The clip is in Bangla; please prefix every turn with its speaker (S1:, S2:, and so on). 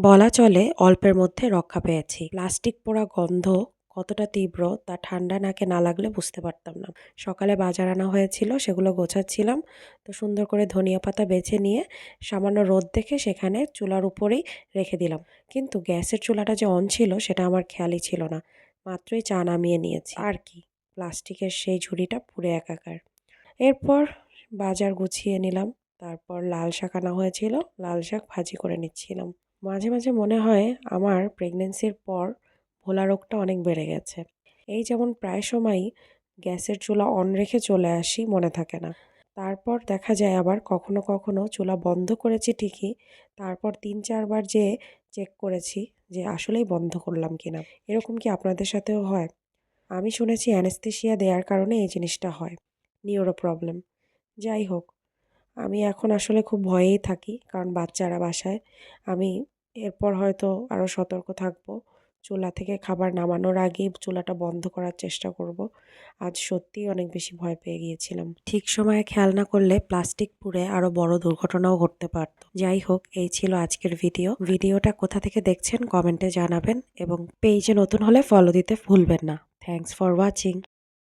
S1: বলা চলে অল্পের মধ্যে রক্ষা পেয়েছি। প্লাস্টিক পোড়া গন্ধ কতটা তীব্র তা ঠান্ডা নাকে না লাগলে বুঝতে পারতাম না। সকালে বাজার আনা হয়েছিল, সেগুলো গোছাচ্ছিলাম। তো সুন্দর করে ধনিয়া পাতা বেছে নিয়ে সামান্য রোদ দেখে সেখানে চুলার উপরেই রেখে দিলাম। কিন্তু গ্যাসের চুলাটা যে অন ছিল, সেটা আমার খেয়ালই ছিল না। মাত্রই চা নামিয়ে নিয়েছি। আর কি? প্লাস্টিকের সেই ঝুড়িটা পুড়ে একাকার। এরপর বাজার গুছিয়ে নিলাম। তারপর লাল শাক আনা হয়েছিল। লাল শাক ভাজি করে নিচ্ছিলাম। মাঝে মাঝে মনে হয় আমার প্রেগনেন্সির পর ভোলা রোগটা অনেক বেড়ে গেছে। এই যেমন প্রায় সময়ই গ্যাসের চুলা অন রেখে চলে আসি মনে থাকে না। তারপর দেখা যায় আবার কখনো কখনো চুলা বন্ধ করেছি ঠিকই, তারপর তিন, চারবার যে চেক করেছি যে আসলেই বন্ধ করলাম কিনা। এরকম কি আপনাদের সাথেও হয়? আমি শুনেছি অ্যানেস্থেশিয়া দেওয়ার কারণে এই জিনিসটা হয় নিউরো প্রবলেম যাই হোক আমি এখন আসলে খুব ভয়েই থাকি, কারণ বাচ্চারা বাসায়। আমি এরপর হয়তো আরও সতর্ক থাকব। চুলা থেকে খাবার নামানোর আগেই চুলাটা বন্ধ করার চেষ্টা করব। আজ সত্যিই অনেক বেশি ভয় পেয়ে গিয়েছিলাম। ঠিক সময়ে খেয়াল না করলে প্লাস্টিক পুড়ে আরও বড় দুর্ঘটনাও ঘটতে পারত। যাই হোক, এই ছিল আজকের ভিডিও। ভিডিওটা কোথা থেকে দেখছেন কমেন্টে জানাবেন এবং পেজে নতুন হলে ফলো দিতে ভুলবেন না। Thanks for watching